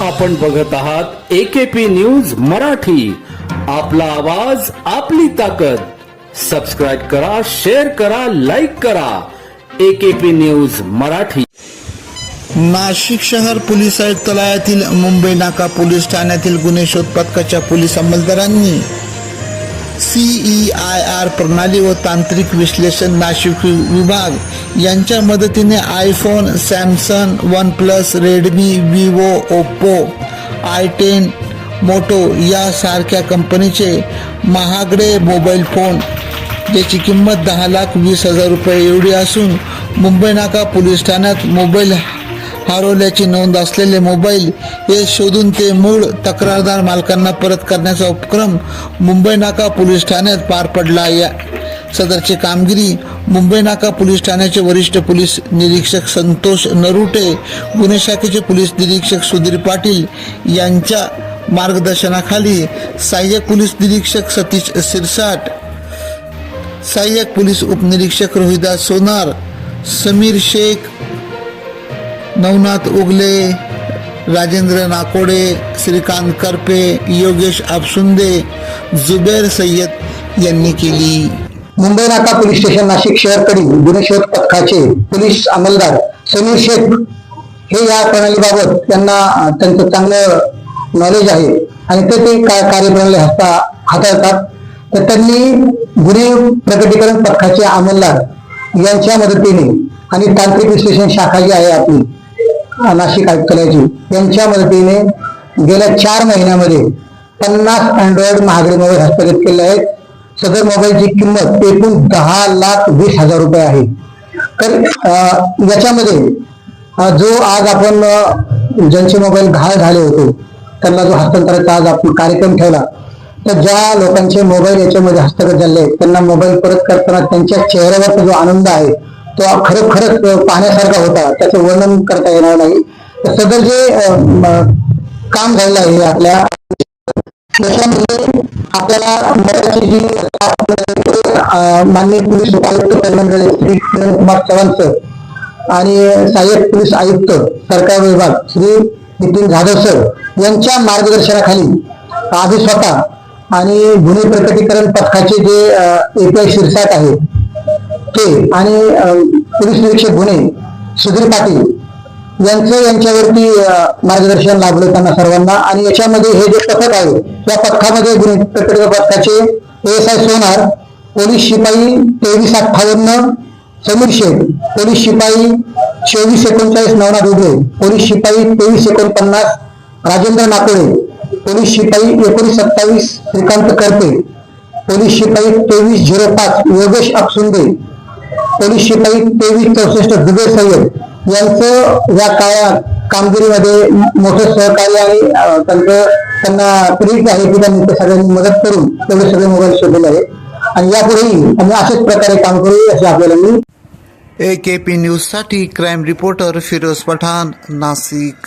आपण बघत आहात एकेपी न्यूज मराठी. आपला आवाज आपली ताकद. सबस्क्राईब करा शेअर करा लाईक करा. AKP news Marathi. नाशिक शहर पोलीस आयुक्तालयातील मुंबई नाका पोलीस ठाण्यातील गुन्हे शोध पथकाच्या पोलीस अंमलदारांनी सीई आय आर प्रणाली व तांत्रिक विश्लेषण नाशिक विभाग यांच्या मदतीने iPhone Samsung one plus Redmi Vivo Oppo I ten Moto यासारख्या कंपनीचे महागडे मोबाईल फोन ज्याची किंमत दहा लाख वीस हजार रुपये एवढी असून मुंबई नाका पोलीस ठाण्यात मोबाईल हरवल्याची नोंद असलेले मोबाईल हे शोधून ते मूळ तक्रारदार मालकांना परत करण्याचा उपक्रम मुंबई नाका पोलीस ठाण्यात पार पडला या सदरची कामगिरी मुंबई नाका पोलीस ठाण्याचे वरिष्ठ पोलीस निरीक्षक संतोष नरुटे गुन्हे शाखेचे पोलीस निरीक्षक सुधीर पाटील यांच्या मार्गदर्शनाखाली सहाय्यक पोलीस निरीक्षक सतीश सिरसाट सहाय्यक पोलीस उपनिरीक्षक रोहिदास सोनार समीर शेख नवनाथ उगले राजेंद्र नाकोडे श्रीकांत करपे योगेश आपसुंदे जुबेर सय्यद यांनी केली. मुंबई नाका पोलीस स्टेशन नाशिक शहरकडील गुन्हे पथकाचे पोलीस अंमलदार समीर शेख हे या प्रणालीबाबत त्यांना त्यांचं चांगलं नॉलेज आहे आणि ते ते काय कार्यप्रणाली हाता हाताळतात. तर त्यांनी गुन्हे प्रकटीकरण पथकाचे अंमलदार यांच्या मदतीने आणि तांत्रिक विश्लेषण शाखा जी आहे आपली नाशिक आयुक्तालयाची यांच्या मदतीने गेल्या चार महिन्यामध्ये पन्नास अँड्रॉइड महागडे मोबाईल हस्तगत केले आहेत. सदर मोबाईलची किंमत एकूण दहा लाख वीस हजार रुपये आहे. तर याच्यामध्ये जो आज आपण ज्यांचे मोबाईल घाळ झाले होते त्यांना जो हस्तांतराचा आज आपण कार्यक्रम ठेवला तर ज्या लोकांचे मोबाईल याच्यामध्ये हस्तगत झाले त्यांना मोबाईल परत करताना त्यांच्या चेहऱ्यावरचा जो आनंद आहे तो खरोखरच पाहण्यासारखा होता त्याचं वर्णन करता येणार नाही. तर सदर जे काम झालेलं आहे आपल्या त्याच्यामध्ये आपल्याला मराठी जी माननीय पोलीस उपायुक्त श्री कुमार चव्हाण सर आणि सहाय्यक पोलीस आयुक्त सरकार विभाग श्री नितीन जाधव सर यांच्या मार्गदर्शनाखाली आधी स्वतः आणि गुन्हे प्रकटीकरण पथकाचे जे एपीआय शिरसाट आहे ते आणि पोलीस निरीक्षक गुन्हे सुधीर पाटील यांचं यांच्यावरती मार्गदर्शन लाभलं त्यांना सर्वांना. आणि याच्यामध्ये हे जे पथक आहे या पथकामध्ये गुन्हे प्रकटीकरण पथकाचे एस आय सोनार पोलीस शिपाई तेवीस अठ्ठावन्न समीर शेख पोलीस शिपाई चोवीस एकोणचाळीस नवनाथ उगले पोलीस शिपाई तेवीस एकोणपन्नास राजेंद्र नाकोडे पोलीस शिपाई एकोणीस सत्तावीस श्रीकांत करपे पोलीस शिपाई तेवीस झिरो पाच योगेश अक्षुंदे पोलीस शिपाई तेवीस चौसष्ट जुबेर सय्यद यांचं या काळा कामगिरीमध्ये मोठं सहकार्य आणि त्यांचं त्यांना प्रेरित आहे की त्यांनी ते सगळ्यांनी मदत करून तेवढे सगळे मोबाईल शोधलेले आहेत. आणि यापुढेही आम्ही अशाच प्रकारे काम करू असे आपल्याला मी ए के पी न्यूजसाठी क्राईम रिपोर्टर फिरोज पठाण नाशिक.